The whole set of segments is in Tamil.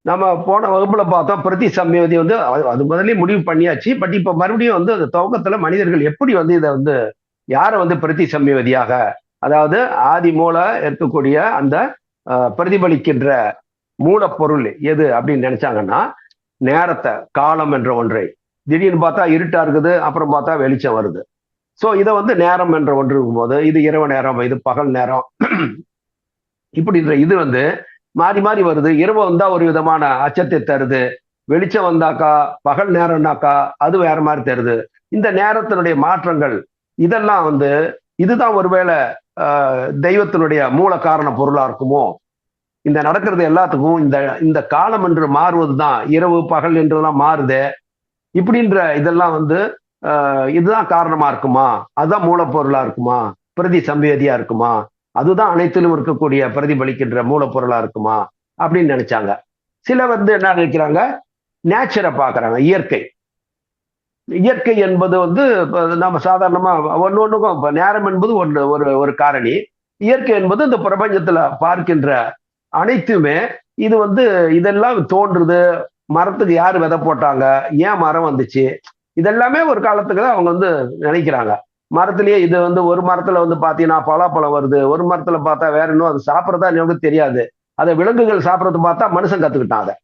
நம்ம போன வகுப்புல பார்த்தோம் பிரதி சம்யோதி வந்து அது- முதலே முதல்ல முடிவு பண்ணியாச்சு. பட் இப்ப மறுபடியும் வந்து அந்த துவக்கத்துல மனிதர்கள் எப்படி வந்து இதை வந்து யாரை வந்து பிரதி சம்யோதியாக அதாவது ஆதி மூல இருக்கக்கூடிய அந்த பிரதிபலிக்கின்ற மூலப்பொருள் எது அப்படின்னு நினைச்சாங்கன்னா நேரத்தை காலம் என்ற ஒன்றை. திடீர்னு பார்த்தா இருட்டா இருக்குது அப்புறம் பார்த்தா வெளிச்சம் வருது. ஸோ இதை வந்து நேரம் என்ற ஒன்று இருக்கும்போது இது இரவு நேரம் இது பகல் நேரம். இப்படின்ற இது வந்து மாறி மாறி வருது. இரவு வந்தா ஒரு விதமான அச்சத்தை தருது. வெளிச்சம் வந்தாக்கா பகல் நேரம்னாக்கா அது வேற மாதிரி தருது. இந்த நேரத்தினுடைய மாற்றங்கள் இதெல்லாம் வந்து இதுதான் ஒருவேளை ஆஹ், தெய்வத்தினுடைய மூல காரண பொருளா இருக்குமோ? இந்த நடக்கிறது எல்லாத்துக்கும் இந்த இந்த காலம் என்று மாறுவது தான் இரவு பகல் என்றெல்லாம் மாறுது. இப்படின்ற இதெல்லாம் வந்து ஆஹ், இதுதான் காரணமா இருக்குமா? அதுதான் மூலப்பொருளா இருக்குமா? பிரதி சம்பேதியா இருக்குமா? அதுதான் அனைத்திலும் இருக்கக்கூடிய பிரதிபலிக்கின்ற மூலப்பொருளா இருக்குமா அப்படின்னு நினைச்சாங்க. சில வந்து என்ன நினைக்கிறாங்க? நேச்சரை பார்க்குறாங்க இயற்கை. இயற்கை என்பது வந்து நம்ம சாதாரணமா ஒன்று ஒன்றுக்கும் இப்போ நேரம் என்பது ஒன்று ஒரு ஒரு காரணி. இயற்கை என்பது இந்த பிரபஞ்சத்தில் பார்க்கின்ற அனைத்துமே இது வந்து இதெல்லாம் தோன்றுது மரத்துக்கு யார் விதை போட்டாங்க ஏன் மரம் வந்துச்சு இதெல்லாமே ஒரு காலத்துக்கு தான் அவங்க வந்து நினைக்கிறாங்க. மரத்துலயே இது வந்து ஒரு மரத்துல வந்து பாத்தீங்கன்னா பலாப்பழம் வருது. ஒரு மரத்துல பார்த்தா வேற இன்னும் அது சாப்பிட்றதா எனக்கு தெரியாது. அதை விலங்குகள் சாப்பிட்றது பார்த்தா மனுஷன் கத்துக்கிட்டான் அதை.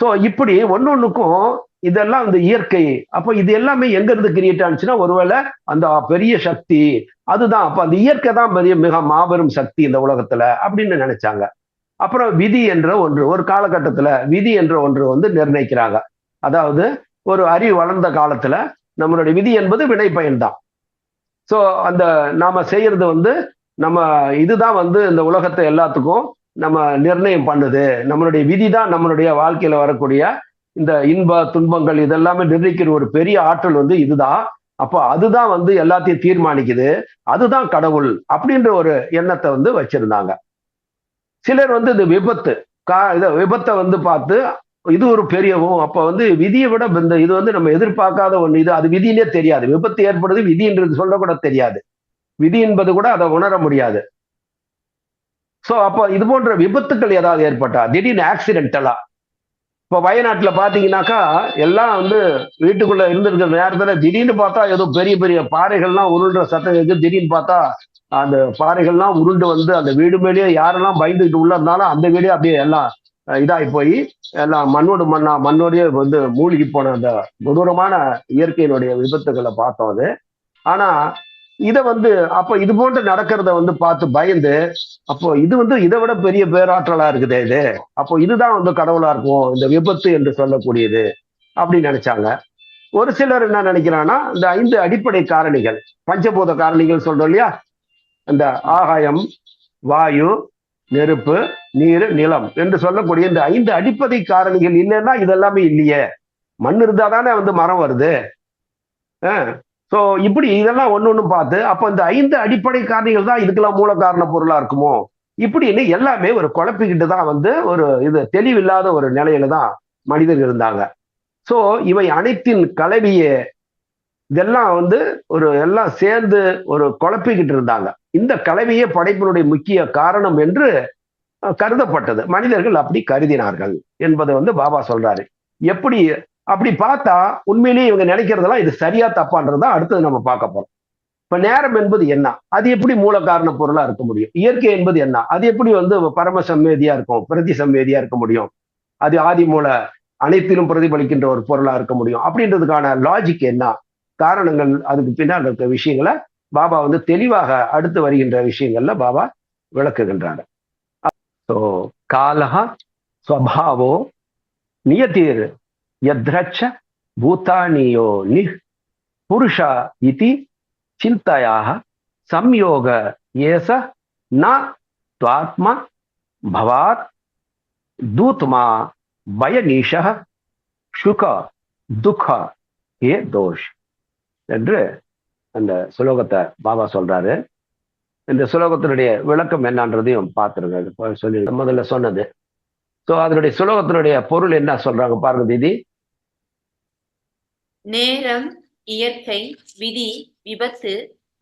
ஸோ இப்படி ஒன்னொன்னுக்கும் இதெல்லாம் இந்த இயற்கை. அப்போ இது எல்லாமே எங்க இருந்து கிரியேட் ஆனிச்சுன்னா ஒருவேளை அந்த பெரிய சக்தி அதுதான். அப்ப அந்த இயற்கை தான் பெரிய மிக மாபெரும் சக்தி இந்த உலகத்துல அப்படின்னு நினைச்சாங்க. அப்புறம் விதி என்ற ஒன்று ஒரு காலகட்டத்துல விதி என்ற ஒன்று வந்து நிர்ணயிக்கிறாங்க. அதாவது ஒரு அறிவு வளர்ந்த காலத்துல நம்மளுடைய விதி என்பது வினை பயன்தான் ஸோ அந்த நாம செய்யறது வந்து நம்ம இதுதான் வந்து இந்த உலகத்தை எல்லாத்துக்கும் நம்ம நிர்ணயம் பண்ணுது. நம்மளுடைய விதி தான் நம்மளுடைய வாழ்க்கையில வரக்கூடிய இந்த இன்ப துன்பங்கள் இதெல்லாமே நிர்ணயிக்கிற ஒரு பெரிய ஆற்றல் வந்து இதுதான். அப்போ அதுதான் வந்து எல்லாத்தையும் தீர்மானிக்குது. அதுதான் கடவுள் அப்படின்ற ஒரு எண்ணத்தை வந்து வச்சிருந்தாங்க. சிலர் வந்து இந்த விபத்து கா இதை விபத்தை வந்து பார்த்து இது ஒரு பெரியவும் அப்ப வந்து விதியை விட இந்த இது வந்து நம்ம எதிர்பார்க்காத ஒண்ணு இது அது விதினே தெரியாது. விபத்து ஏற்படுது விதின்றது சொல்ல கூட தெரியாது. விதி என்பது கூட அதை உணர முடியாது. சோ அப்போ இது போன்ற விபத்துக்கள் ஏதாவது ஏற்பட்டா திடீர்னு ஆக்சிடென்டலா இப்போ வயநாட்டுல பாத்தீங்கன்னாக்கா எல்லாம் வந்து வீட்டுக்குள்ள இருந்திருக்கிற நேரத்துல திடீர்னு பார்த்தா ஏதோ பெரிய பெரிய பாறைகள்லாம் உருள்ற சத்தம் இருக்கு திடீர்னு பார்த்தா அந்த பாறைகள்லாம் உருண்டு வந்து அந்த வீடு மேலேயே யாரெல்லாம் பயந்துக்கிட்டு உள்ள இருந்தாலும் அந்த வீடே அப்படியே எல்லாம் இதாகி போய் எல்லாம் மண்ணோடு மண்ணா மண்ணோடய வந்து மூழ்கி போன அந்த கொடூரமான இயற்கையினுடைய விபத்துகளை பார்த்தோம் அது. ஆனா இதை வந்து அப்போ இது போன்று நடக்கிறத வந்து பார்த்து பயந்து அப்போ இது வந்து இதை விட பெரிய பேராற்றலா இருக்குதே இது. அப்போ இதுதான் வந்து கடவுளா இருக்கும் இந்த விபத்து என்று சொல்லக்கூடியது அப்படின்னு நினைச்சாங்க. ஒரு சிலர் என்ன நினைக்கிறாங்கன்னா இந்த ஐந்து அடிப்படை காரணிகள் பஞ்சபூத காரணிகள் சொல்றோம் இல்லையா? இந்த ஆகாயம் வாயு நெருப்பு நீர் நிலம் என்று சொல்லக்கூடிய இந்த ஐந்து அடிப்படை காரணிகள் இல்லைன்னா இதெல்லாமே இல்லையே. மண் இருந்தா தானே வந்து மரம் வருது. ஸோ இப்படி இதெல்லாம் ஒன்று ஒன்று பார்த்து அப்போ இந்த ஐந்து அடிப்படை காரணிகள் தான் இதுக்கெல்லாம் மூல காரண பொருளாக இருக்குமோ? இப்படின்னு எல்லாமே ஒரு குழப்பிக்கிட்டு தான் வந்து ஒரு இது தெளிவில்லாத ஒரு நிலையில தான் மனிதர்கள் இருந்தாங்க. ஸோ இவை அனைத்தின் கலவியே இதெல்லாம் வந்து ஒரு எல்லாம் சேர்ந்து ஒரு குழப்பிக்கிட்டு இருந்தாங்க. இந்த கலவையே படைப்பினுடைய முக்கிய காரணம் என்று கருதப்பட்டது. மனிதர்கள் அப்படி கருதினார்கள் என்பதை வந்து பாபா சொல்றாரு. எப்படி அப்படி பார்த்தா உண்மையிலேயே இவங்க நினைக்கிறதெல்லாம் இது சரியா தப்பான்றது தான் அடுத்தது நம்ம பார்க்க போறோம். இப்ப நேரம் என்பது என்ன? அது எப்படி மூல காரண பொருளா இருக்க முடியும்? இயற்கை என்பது என்ன? அது எப்படி வந்து பரம சம்மேதியா இருக்கும்? பிரதி சம்மேதியா இருக்க முடியும்? அது ஆதி மூல அனைத்திலும் பிரதிபலிக்கின்ற ஒரு பொருளா இருக்க முடியும்? அப்படின்றதுக்கான லாஜிக் என்ன? காரணங்கள் அதுக்கு பின்னால் இருக்க விஷயங்களை பாபா வந்து தெளிவாக அடுத்து வருகின்ற விஷயங்கள்ல பாபா விளக்குகின்றார். ஸோ காலஹா ஸ்வபாவோ நியதிர் யத்ரச்ச பூதானியோ நி புருஷ இதி சிந்தையாக சம்யோக ஏச ந துவாத்ம பவாத் தூத்மா பயநீஷ சுக துக்க ஏ தோஷ் என்று அந்த சுலோகத்தை பாபா சொல்றாரு. இந்த சுலோகத்தினுடைய விளக்கம் என்னன்றதையும் பார்த்துருங்க சொல்லி முதல்ல சொன்னது. ஸோ அதனுடைய சுலோகத்தினுடைய பொருள் என்ன சொல்றாங்க பாருங்க தீதி. நேரம் இயற்கை விதி விபத்து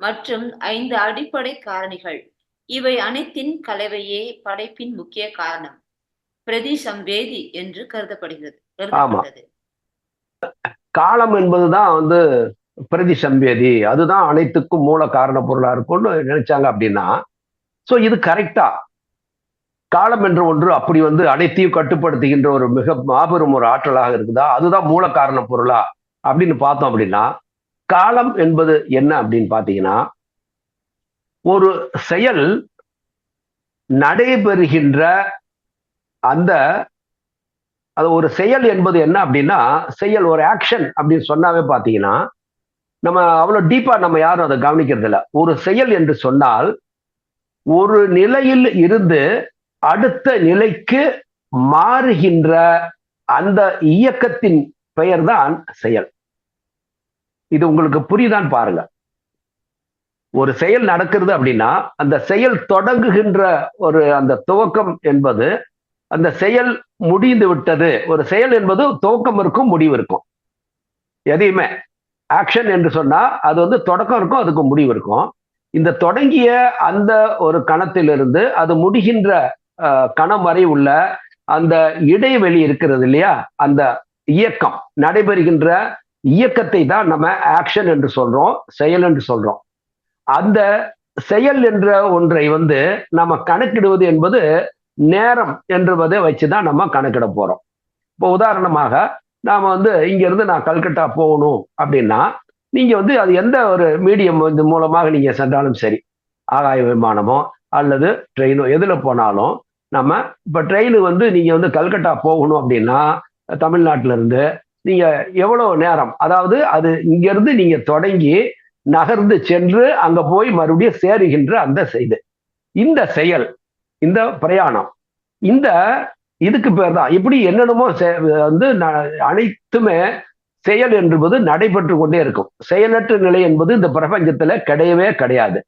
மற்றும் ஐந்து அடிப்படை காரணிகள். இவை அனைத்தின் கலவையே படைப்பின் முக்கிய காரணம். பிரதி சம்வேதி என்று கருதப்படுகிறது காலம் என்பதுதான் வந்து பிரதி சம்பேதி அதுதான் அனைத்துக்கும் மூல காரண பொருளா இருக்கும்னு நினைச்சாங்க அப்படின்னா சோ இது கரெக்டா காலம் என்ற ஒன்று அப்படி வந்து அனைத்தையும் கட்டுப்படுத்துகின்ற ஒரு மிக மாபெரும் ஒரு ஆற்றலாக இருக்குதா? அதுதான் மூல காரண பொருளா அப்படின்னு பார்த்தோம் அப்படின்னா காலம் என்பது என்ன அப்படின்னு பார்த்தீங்கன்னா ஒரு செயல் நடைபெறுகின்ற அந்த அது ஒரு செயல் என்பது என்ன அப்படின்னா செயல் ஒரு ஆக்ஷன் அப்படின்னு சொன்னாவே பார்த்தீங்கன்னா நம்ம அவ்வளோ டீப்பா நம்ம யாரும் அதை கவனிக்கிறது இல்லை ஒரு செயல் என்று சொன்னால் ஒரு நிலையில் இருந்து அடுத்த நிலைக்கு மாறுகின்ற அந்த இயக்கத்தின் பெயர்தான் செயல். இது உங்களுக்கு புரியுதான் பாருங்க. ஒரு செயல் நடக்கிறது அப்படின்னா அந்த செயல் தொடங்குகின்ற ஒரு அந்த துவக்கம் என்பது அந்த செயல் முடிந்து விட்டது. ஒரு செயல் என்பது துவக்கம் இருக்கும் முடிவு இருக்கும். எதையுமே. ஆக்ஷன் என்று சொன்னா அது வந்து தொடக்கம் இருக்கும் அதுக்கு முடிவு இருக்கும். இந்த தொடங்கிய அந்த ஒரு கணத்திலிருந்து அது முடிகின்ற கணம் வரை உள்ள அந்த இடைவெளி இருக்கிறது இல்லையா? அந்த இயக்கம் நடைபெறுகின்ற இயக்கத்தை தான் நம்ம ஆக்ஷன் என்று சொல்றோம் செயல் என்று சொல்றோம். அந்த செயல் என்ற ஒன்றை வந்து நம்ம கணக்கிடுவது என்பது நேரம் என்பதை வச்சுதான் நம்ம கணக்கிட போறோம். இப்போ உதாரணமாக நாம வந்து இங்கேருந்து நான் கல்கட்டா போகணும் அப்படின்னா நீங்க வந்து அது எந்த ஒரு மீடியம் இது மூலமாக நீங்க சென்றாலும் சரி ஆகாய விமானமோ அல்லது ட்ரெயினோ எதுல போனாலும் நம்ம இப்போ ட்ரெயின் வந்து நீங்க வந்து கல்கட்டா போகணும் அப்படின்னா தமிழ்நாட்டில இருந்து நீங்க எவ்வளவு நேரம் அதாவது அது இங்கேருந்து நீங்கள் நீங்க தொடங்கி நகர்ந்து சென்று அங்க போய் மறுபடியும் சேருகின்ற அந்த செய்து. இந்த செயல் இந்த பிரயாணம் இந்த இதுக்கு பேர் தான் இப்படி என்னென்னமோ செ- வந்து ந- அனைத்துமே செயல் என்பது நடைபெற்று கொண்டே இருக்கும். செயலற்ற நிலை என்பது இந்த பிரபஞ்சத்துல கிடையவே கிடையாது.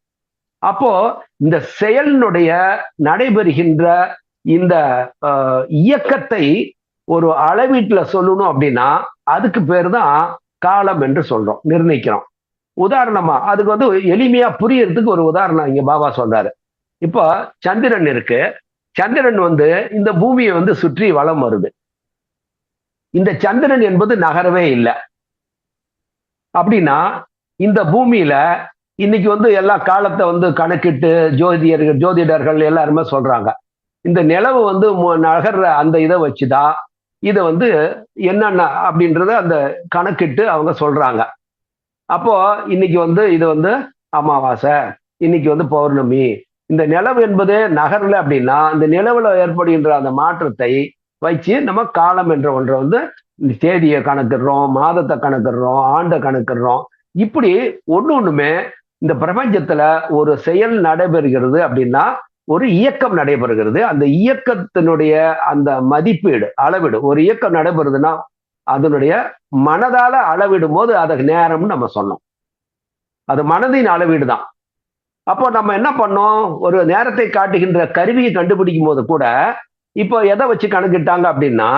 அப்போ இந்த செயலினுடைய நடைபெறுகின்ற இந்த இயக்கத்தை ஒரு அளவீட்டுல சொல்லணும் அப்படின்னா அதுக்கு பேர் தான் காலம் என்று சொல்றோம் நிர்ணயிக்கிறோம். உதாரணமா அதுக்கு வந்து எளிமையா புரியறதுக்கு ஒரு உதாரணம் இங்க பாபா சொல்றாரு. இப்போ சந்திரன் இருக்கு. சந்திரன் வந்து இந்த பூமியை வந்து சுற்றி வளம் வருது. இந்த சந்திரன் என்பது நகரவே இல்லை. அப்படின்னா இந்த பூமியில இன்னைக்கு வந்து எல்லா காலத்தை வந்து கணக்கிட்டு ஜோதியர்கள் ஜோதிடர்கள் எல்லாருமே சொல்றாங்க. இந்த நிலவு வந்து மு- நகர்ற அந்த இதை வச்சுதான் இதை வந்து என்னென்ன அப்படின்றத அந்த கணக்கிட்டு அவங்க சொல்றாங்க. அப்போ இன்னைக்கு வந்து இது வந்து அமாவாசை இன்னைக்கு வந்து பௌர்ணமி இந்த நிலவு என்பது நகரல அப்படின்னா இந்த நிலவுல ஏற்படுகின்ற அந்த மாற்றத்தை வச்சு நம்ம காலம் என்ற ஒன்றை வந்து இந்த தேதியை கணக்கிடுறோம் மாதத்தை கணக்கிடுறோம் ஆண்டை கணக்கிடுறோம். இப்படி ஒண்ணு ஒன்றுமே இந்த பிரபஞ்சத்துல ஒரு செயல் நடைபெறுகிறது அப்படின்னா ஒரு இயக்கம் நடைபெறுகிறது. அந்த இயக்கத்தினுடைய அந்த மதிப்பீடு அளவீடு ஒரு இயக்கம் நடைபெறுதுன்னா அதனுடைய மனதால அளவிடும் போது அதுக்கு நேரம்னு நம்ம சொன்னோம் அது மனதின் அளவீடு தான் அப்போ நம்ம என்ன பண்ணோம்? ஒரு நேரத்தை காட்டுகின்ற கருவியை கண்டுபிடிக்கும் போது கூட இப்போ எதை வச்சு கணக்கிட்டாங்க அப்படின்னா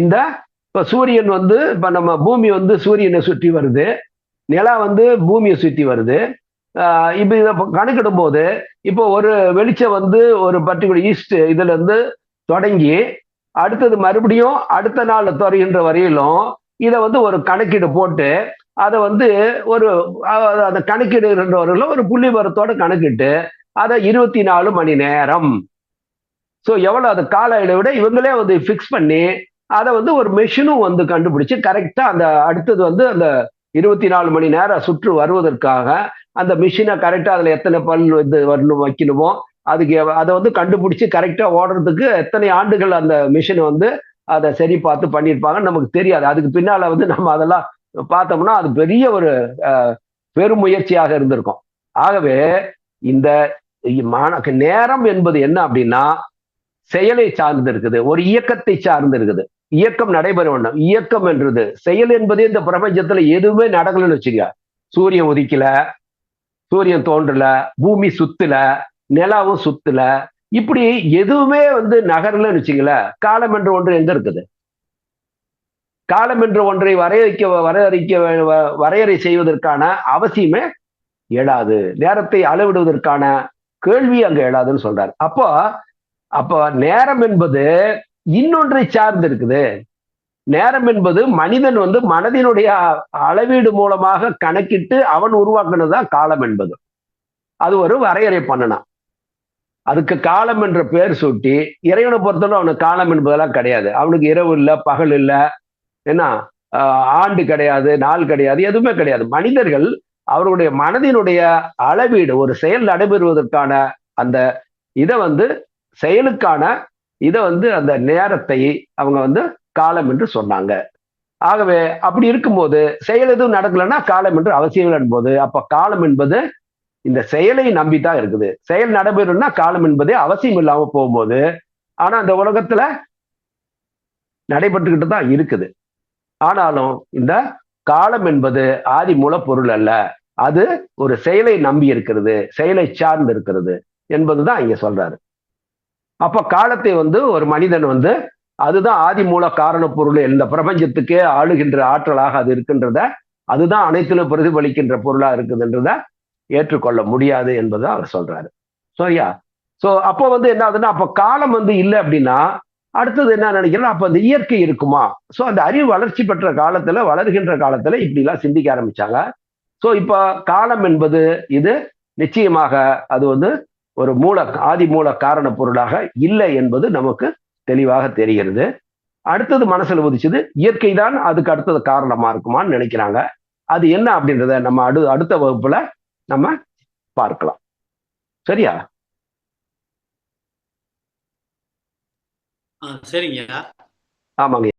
இந்த இப்போ சூரியன் வந்து இப்போ நம்ம பூமி வந்து சூரியனை சுற்றி வருது. நிலா வந்து பூமியை சுற்றி வருது. இப்போ இதை கணக்கிடும் போது இப்போ ஒரு வெளிச்சம் வந்து ஒரு பர்டிகுலர் ஈஸ்ட் இதுலேருந்து தொடங்கி அடுத்தது மறுபடியும் அடுத்த நாள் தொடர்கின்ற வரையிலும் இதை வந்து ஒரு கணக்கீடு போட்டு அதை வந்து ஒரு அதை அந்த ஒரு புள்ளி மரத்தோட கணக்கிட்டு அதை இருபத்தி நாலு மணி நேரம். ஸோ எவ்வளோ அது கால விட இவங்களே வந்து ஃபிக்ஸ் பண்ணி அதை வந்து ஒரு மெஷினும் வந்து கண்டுபிடிச்சு கரெக்டாக அந்த அடுத்தது வந்து அந்த இருபத்தி நாலு மணி நேரம் சுற்று வருவதற்காக அந்த மிஷினை கரெக்டாக அதில் எத்தனை பல் இது வரணும் வைக்கணுமோ அதுக்கு அதை வந்து கண்டுபிடிச்சி கரெக்டாக ஓடுறதுக்கு எத்தனை ஆண்டுகள் அந்த மிஷினை வந்து அதை சரி பார்த்து பண்ணியிருப்பாங்க நமக்கு தெரியாது. அதுக்கு பின்னால் வந்து நம்ம அதெல்லாம் பார்த்தோம்னா அது பெரிய ஒரு அஹ், பெருமுயற்சியாக இருந்திருக்கும். ஆகவே இந்த நேரம் என்பது என்ன அப்படின்னா செயலை சார்ந்து இருக்குது. ஒரு இயக்கத்தை சார்ந்து இருக்குது. இயக்கம் நடைபெற வேண்டும். இயக்கம் என்றது செயல் என்பதே இந்த பிரபஞ்சத்துல எதுவுமே நடக்கலன்னு வச்சுக்க சூரியன் உதிக்கல சூரியன் தோன்றல பூமி சுத்துல நிலாவும் சுத்துல. இப்படி எதுவுமே வந்து நகரலன்னு வச்சுங்களேன் காலம் என்று ஒன்று எங்க இருக்குது? காலம் என்ற ஒன்றை வரையறுக்க வரையறுக்க வ- வரையறை செய்வதற்கான அவசியமே எழாது நேரத்தை அளவிடுவதற்கான கேள்வி அங்க எழாதுன்னு சொல்றாரு. அப்போ அப்போ நேரம் என்பது இன்னொன்றை சார்ந்து இருக்குது நேரம் என்பது மனிதன் வந்து மனதினுடைய அளவீடு மூலமாக கணக்கிட்டு அவன் உருவாக்குனதுதான் காலம் என்பது. அது ஒரு வரையறை பண்ணனான் அதுக்கு காலம் என்ற பெயர் சூட்டி இறைவனை பொறுத்தவரை அவனுக்கு காலம் என்பதெல்லாம் கிடையாது. அவனுக்கு இரவு இல்லை பகல் இல்லை என்ன ஆண்டு கிடையாது நாள் கிடையாது எதுவுமே கிடையாது. மனிதர்கள் அவருடைய மனதினுடைய அளவீடு ஒரு செயல் நடைபெறுவதற்கான அந்த இதை வந்து செயலுக்கான இதை வந்து அந்த நேரத்தை அவங்க வந்து காலம் என்று சொன்னாங்க. ஆகவே அப்படி இருக்கும்போது செயல் எதுவும் நடக்கலைன்னா காலம் என்று அவசியம் என்பது அப்ப காலம் என்பது இந்த செயலை நம்பித்தான் இருக்குது. செயல் நடைபெறும்னா காலம் என்பதே அவசியம் இல்லாம போகும்போது ஆனா அந்த உலகத்துல நடைபெற்றுக்கிட்டு தான் இருக்குது. ஆனாலும் இந்த காலம் என்பது ஆதி மூல பொருள் அல்ல. அது ஒரு செயலை நம்பி இருக்கிறது செயலை சார்ந்து இருக்கிறது என்பதுதான் இங்க சொல்றாரு. அப்ப காலத்தை வந்து ஒரு மனிதன் வந்து அதுதான் ஆதி மூல காரண பொருள் இந்த பிரபஞ்சத்துக்கே ஆளுகின்ற ஆற்றலாக அது இருக்கின்றத அதுதான் அனைத்திலும் பிரதிபலிக்கின்ற பொருளா இருக்குதுன்றத ஏற்றுக்கொள்ள முடியாது என்பதை அவர் சொல்றாரு. சரியா? சோ அப்போ வந்து என்ன ஆகுதுன்னா அப்ப காலம் வந்து இல்லை அப்படின்னா அடுத்தது என்ன நினைக்கிறோம் அப்ப அந்த இயற்கை இருக்குமா? ஸோ அந்த அறிவு வளர்ச்சி பெற்ற காலத்துல வளர்கின்ற காலத்துல இப்படி எல்லாம் சிந்திக்க ஆரம்பிச்சாங்க. ஸோ இப்போ காலம் என்பது இது நிச்சயமாக அது வந்து ஒரு மூல ஆதி மூல காரண பொருளாக இல்லை என்பது நமக்கு தெளிவாக தெரிகிறது. அடுத்தது மனசுல உதிச்சது இயற்கை தான் அதுக்கு அடுத்தது காரணமா இருக்குமான்னு நினைக்கிறாங்க. அது என்ன அப்படின்றத நம்ம அடு அடுத்த வகுப்புல நம்ம பார்க்கலாம். சரியா? சரிங்க. ஆமாங்க.